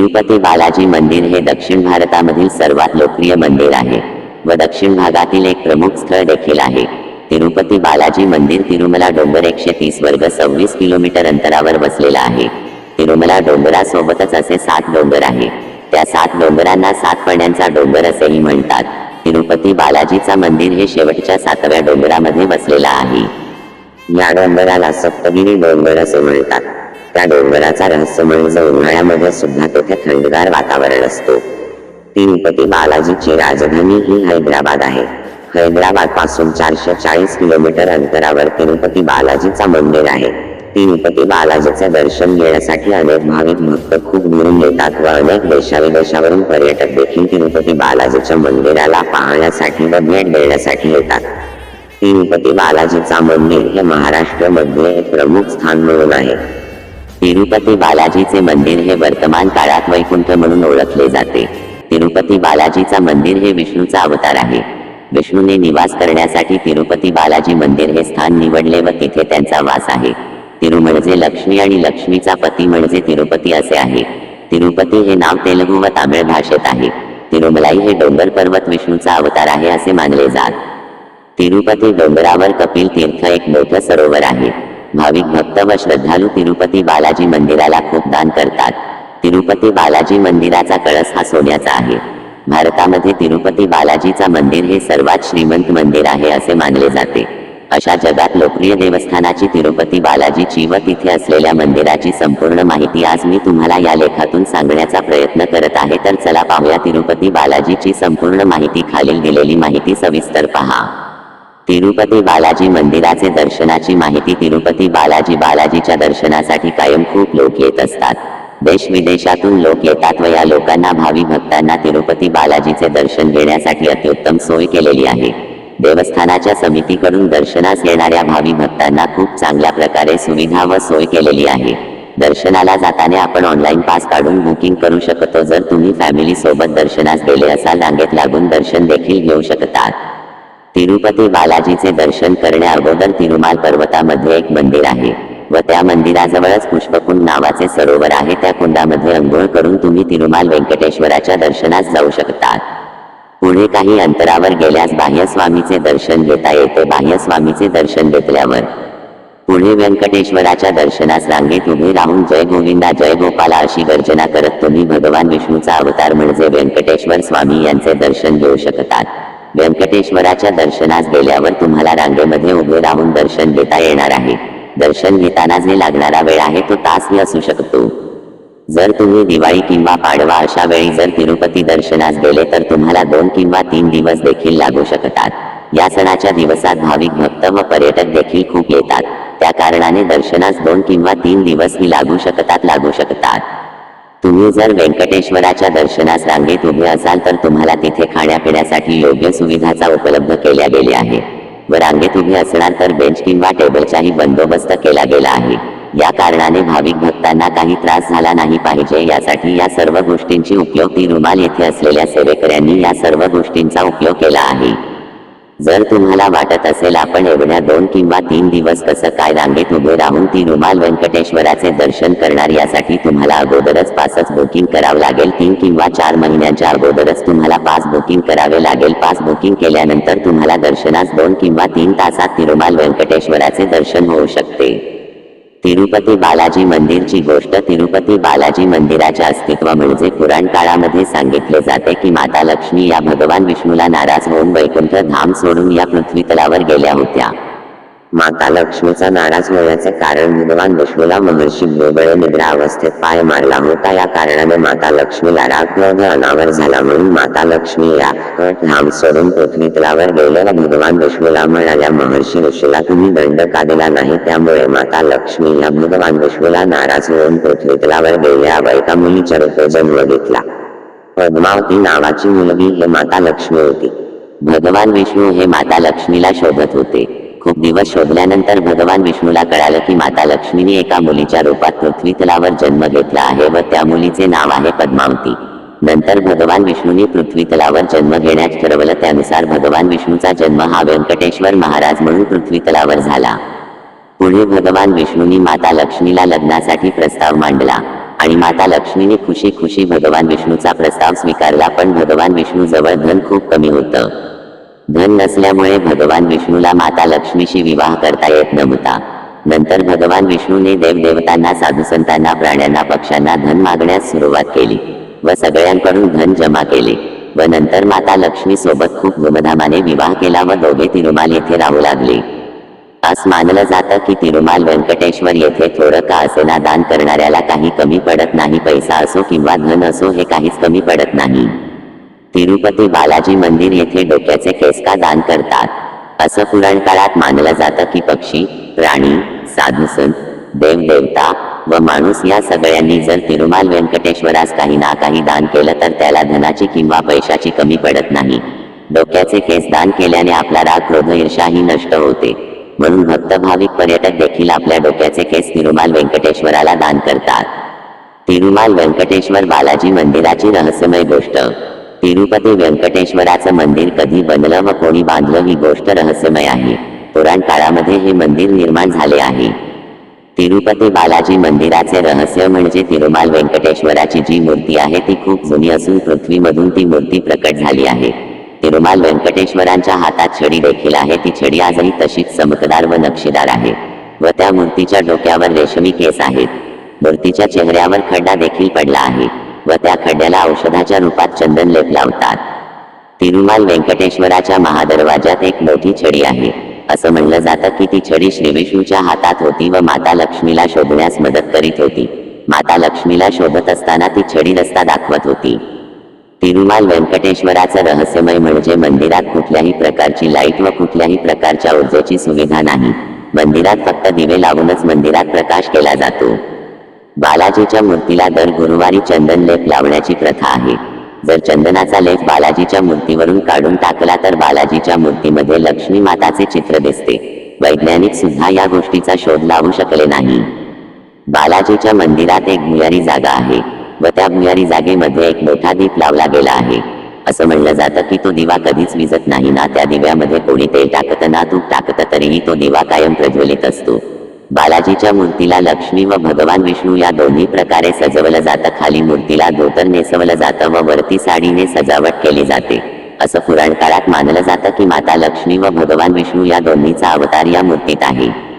तिरुपती बालाजी मंदिर हे दक्षिण भारतामधील सर्वात लोकप्रिय मंदिर आहे व दक्षिण भागातील एक प्रमुख स्थळ देखील आहे. तिरुपती बालाजी मंदिर तिरुमला डोंगर एकशे तीस वर्ग सव्वीस किलोमीटर अंतरावर बसलेला आहे. तिरुमला डोंगरासोबतच असे सात डोंगर आहे. त्या सात डोंगरांना सात पण्यांचा डोंगर असेही म्हणतात. तिरुपती बालाजीचा मंदिर हे शेवटच्या सातव्या डोंगरामध्ये बसलेला आहे. या डोंगराला सप्तगिरी डोंगर असे म्हणतात. त्या डोंगराचा रहस्यमय उन्हाळ्यामध्ये सुद्धा तेथे थंडगार वातावरण असतो. तिरुपती बालाजीची राजधानी ही हैदराबाद आहे. हैदराबादपासून चारशे चाळीस किलोमीटर अंतरावर तिरुपती बालाजीचा मंदिर आहे. तिरुपती बालाजीचे दर्शन घेण्यासाठी अनेक भाविक भक्त खूप दुरून येतात व अनेक देशाविदेशावरून पर्यटक देखील तिरुपती बालाजीच्या मंदिराला पाहण्यासाठी व भेट देण्यासाठी येतात. तिरुपती बालाजीचा मंदिर हे महाराष्ट्रामध्ये एक प्रमुख स्थान म्हणून आहे. तिरुपती बालाजीचे मंदिर हे वर्तमान काळात वैकुंठ म्हणून ओळखले जाते. तिरुपती बालाजीचा मंदिर हे विष्णूचा अवतार आहे. विष्णूने निवास करण्यासाठी तिरुपती बालाजी मंदिर हे स्थान निवडले व तिथे त्यांचा वास आहे. तिरु म्हणजे लक्ष्मी आणि लक्ष्मीचा पती म्हणजे तिरुपती असे आहे. तिरुपती हे नाव तेलुगू व तामिळ भाषेत आहे. तिरुमलाई हे डोंगर पर्वत विष्णूचा अवतार आहे असे मानले जात. तिरुपती डोंगरावर कपिल तीर्थ एक मोठं सरोवर आहे. भाविक भक्त व श्रद्धालू तिरुपती बालाजी मंदिराला खूप दान करतात. तिरुपती बालाजी मंदिराचा कळस हा सोन्याचा आहे. भारतामध्ये तिरुपती बालाजीचा मंदिर हे सर्वात श्रीमंत मंदिर आहे असे मानले जाते. अशा जगात लोकप्रिय देवस्थानाची तिरुपती बालाजीची व तिथे असलेल्या मंदिराची संपूर्ण माहिती आज मी तुम्हाला या लेखातून सांगण्याचा प्रयत्न करत आहे. तर चला पाहूया तिरुपती बालाजीची संपूर्ण माहिती खालील दिलेली माहिती सविस्तर पहा. तिरुपती बालाजी मंदिराचे दर्शनाची माहिती तिरुपती बालाजी बालाजीच्या दर्शनासाठी कायम खूप लोक येत असतात. देश विदेशातून लोक येतात व या लोकांना भावी भक्तांना तिरुपती बालाजीचे दर्शन घेण्यासाठी अत्युत्तम सोय केलेली आहे. देवस्थानाच्या समितीकडून दर्शनास येणाऱ्या भावी भक्तांना खूप चांगल्या प्रकारे सुविधा व सोय केलेली आहे. दर्शनाला जाताना आपण ऑनलाईन पास काढून बुकिंग करू शकतो. जर तुम्ही फॅमिली सोबत दर्शनास गेले असाल रांगेत लागून दर्शन देखील घेऊ शकतात तिरुपती बालाजीचे दर्शन करण्या अगोदर तिरुमाल पर्वतामध्ये एक मंदिर आहे व त्या मंदिराजवळच पुष्पकुंड नावाचे सरोवर आहे. त्या कुंडामध्ये अंघोळ करून तुम्ही तिरुमाल व्यंकटेश्वराच्या दर्शनास जाऊ शकता पुढे काही अंतरावर गेल्यास बाह्यस्वामीचे दर्शन घेता येते. बाह्यस्वामीचे दर्शन घेतल्यावर पुढे व्यंकटेश्वराच्या दर्शनास रांगेत उभे राहून जय गोविंदा जय गोपाला अशी गर्जना करत तुम्ही भगवान विष्णूचा अवतार म्हणजे व्यंकटेश्वर स्वामी यांचे दर्शन घेऊ शकतात. व्यंकटेश्वराच्या दर्शनास गेल्यावर तुम्हाला रांगेमध्ये उभे राहून दर्शन घेता येणार आहे. दर्शन घेताना जे लागणारा वेळ आहे तो तासही असू शकतो. जर तुम्ही दिवाळी किंवा पाडवा अशा वेळी जर तिरुपती दर्शनास गेले तर तुम्हाला दोन किंवा तीन दिवस देखील लागू शकतात. या सणाच्या दिवसात भाविक भक्त व पर्यटक देखील खूप येतात. त्या कारणाने दर्शनास दोन किंवा तीन दिवस ही लागू शकतात लागू शकतात. तुम्ही जर व्यंकटेश्वराच्या दर्शनास रांगेत उभे असाल तर तुम्हाला तिथे खाण्यापिण्यासाठी योग्य सुविधाचा उपलब्ध केल्या गेल्या आहे व रांगेत उभे असणार तर बेंच किंवा टेबलचाही बंदोबस्त केला गेला आहे. या कारणाने भाविक भक्तांना काही त्रास झाला नाही पाहिजे. यासाठी या सर्व गोष्टींची उपयोग ती रुमाल येथे असलेल्या सेवेकऱ्यांनी या सर्व गोष्टींचा उपयोग केला आहे. जर तुम्हाला वाटत असेल आपण एवढ्या दोन किंवा तीन दिवस कसं काय रांगेत उभे राहून ती रुमाल व्यंकटेश्वराचे दर्शन करणार यासाठी तुम्हाला अगोदरच पासच बुकिंग करावं लागेल. तीन किंवा चार महिन्यांच्या अगोदरच तुम्हाला पास बुकिंग करावे लागेल. पास बुकिंग केल्यानंतर तुम्हाला दर्शनास दोन किंवा तीन तासात तिरुमाल व्यंकटेश्वराचे दर्शन होऊ शकते. तिरुपती बालाजी मंदिरची गोष्ट तिरुपती बालाजी मंदिराचे अस्तित्व म्हणजे पुराण काळामध्ये सांगितले जाते की माता लक्ष्मी या भगवान विष्णूला नाराज होऊन वैकुंठ धाम सोडून या पृथ्वी तलावर गेल्या होत्या. माता लक्ष्मीचा नाराज होण्याचे कारण भगवान विष्णूला महर्षी भोबळे निद्रा अवस्थेत पाय मारला. होता या कारणाने माता लक्ष्मीला राग क्रोध अनावर झाला. म्हणून माता लक्ष्मी या कट धाम सोडून पृथ्वी तलावर गेलेल्या भगवान विष्णूला म्हणाल्या महर्षी ऋषीला तुम्ही दंड का दिला नाही? त्यामुळे माता लक्ष्मी या भगवान विष्णूला नाराज होऊन पृथ्वी तलावर गेल्या व एका मुलीच्या रूपे जन्म घेतला. पद्मावती नावाची मुलगी हे माता लक्ष्मी होती. भगवान विष्णू हे माता लक्ष्मीला शोधत होते. खूप दिवस शोधल्यानंतर भगवान विष्णूला कळालं की माता लक्ष्मीने एका मुलीच्या रूपात पृथ्वी तलावर जन्म घेतला आहे व त्या मुलीचे नाव आहे पद्मावती. नंतर भगवान विष्णूने पृथ्वी तलावर जन्म घेण्यात ठरवलं त्यानुसार भगवान विष्णूचा जन्म हा व्यंकटेश्वर महाराज म्हणून पृथ्वी तलावर झाला. पुढे भगवान विष्णूनी माता लक्ष्मीला लग्नासाठी प्रस्ताव मांडला आणि माता लक्ष्मीने खुशी खुशी भगवान विष्णूचा प्रस्ताव स्वीकारला पण भगवान विष्णू जवळ धन खूप कमी होतं. धन नसल्यामुळे भगवान विष्णूला माता लक्ष्मीशी विवाह करता येत नव्हता. नंतर भगवान विष्णूने देवदेवतांना साधुसंतांना प्राण्यांना पक्ष्यांना धन मागण्यास सुरुवात केली व सगळ्यांकडून धन जमा केले व नंतर माता लक्ष्मी सोबत खूप धुमधामाने विवाह केला व दोघे तिरुमाल येथे राहू लागले. असं मानलं जातं की तिरुमाल व्यंकटेश्वर येथे थोडं का असेना दान करणाऱ्याला काही कमी पडत नाही पैसा असो किंवा धन असो हे काहीच कमी पडत नाही. तिरुपती बालाजी मंदिर येथे डोक्याचे केस का दान करतात. असं पुराण काळात मानलं जातं की पक्षी प्राणी साधुसंत देवदेवता व माणूस या सगळ्यांनी जर तिरुमाल व्यंकटेश्वरास काही ना काही दान केलं तर त्याला धनाची किंवा पैशाची कमी पडत नाही. डोक्याचे केस दान केल्याने आपला राग क्रोध ईर्षाही नष्ट होते. म्हणून भक्त भाविक पर्यटक देखील आपल्या डोक्याचे केस तिरुमाल व्यंकटेश्वराला दान करतात. तिरुमाल व्यंकटेश्वर बालाजी मंदिराची रहस्यमय गोष्ट. तिरुपती व्यंकटेश्वराचं मंदिर कधी बनलं व कोणी बांधलं ही गोष्ट रहस्यमय आहे. पुराण काळामध्ये हे मंदिर निर्माण झाले आहे. तिरुपती बालाजी मंदिराचे रहस्य म्हणजे तिरुमाल व्यंकटेश्वराची जी मूर्ती आहे ती खूप जुनी असून पृथ्वीमधून ती मूर्ती प्रकट झाली आहे. तिरुमाल व्यंकटेश्वरांच्या हातात छडी देखील आहे. ती छडी आजही तशीच चमकदार व नक्षीदार आहे व त्या मूर्तीच्या डोक्यावर रेशमी केस आहेत. मूर्तीच्या चेहऱ्यावर खड्डा देखील पडला आहे. व त्या खड्ड्याला औषधाच्या रूपात चंदन लेप लावतात. तिरुमाल व्यंकटेश्वराच्या महादरवाजात एक मोठी छडी आहे. असं म्हणलं जातं की ती छडी श्रीविष्णूच्या हातात होती व माता लक्ष्मीला शोधण्यास मदत करीत होती. माता लक्ष्मीला शोधत असताना ती छडी रस्ता दाखवत होती. तिरुमाल व्यंकटेश्वराचं रहस्यमय म्हणजे मंदिरात कुठल्याही प्रकारची लाइट व कुठल्याही प्रकारच्या ऊर्जेची सुविधा नाही. मंदिरात फक्त दिवे लावूनच मंदिरात प्रकाश केला जातो. बालाजीच्या मूर्तीला दर गुरुवारी चंदन लेप लावण्याची प्रथा आहे. जर चंदनाचा लेप बालाजीच्या मूर्तीवरून काढून टाकला तर बालाजीच्या मूर्तीमध्ये लक्ष्मी माताचे चित्र दिसते. वैज्ञानिक सुद्धा या गोष्टीचा शोध लावू शकले नाही. बालाजीच्या मंदिरात एक भुयारी जागा आहे व त्या भुयारी जागेमध्ये एक मोठा दीप लावला गेला आहे. असं म्हणलं जातं की तो दिवा कधीच विजत नाही ना त्या दिव्यामध्ये कोणी तेल टाकत ना तूप टाकत तरीही तो दिवा कायम प्रज्वलित असतो. बालाजीच्या मूर्तीला लक्ष्मी व भगवान विष्णू या दोन्ही प्रकारे सजवलं जातं. खाली मूर्तीला धोतर नेसवलं जातं व वरती साडीने सजावट केली जाते. असं पुराण काळात मानलं जातं की माता लक्ष्मी व भगवान विष्णू या दोन्हीचा अवतार या मूर्तीत आहे.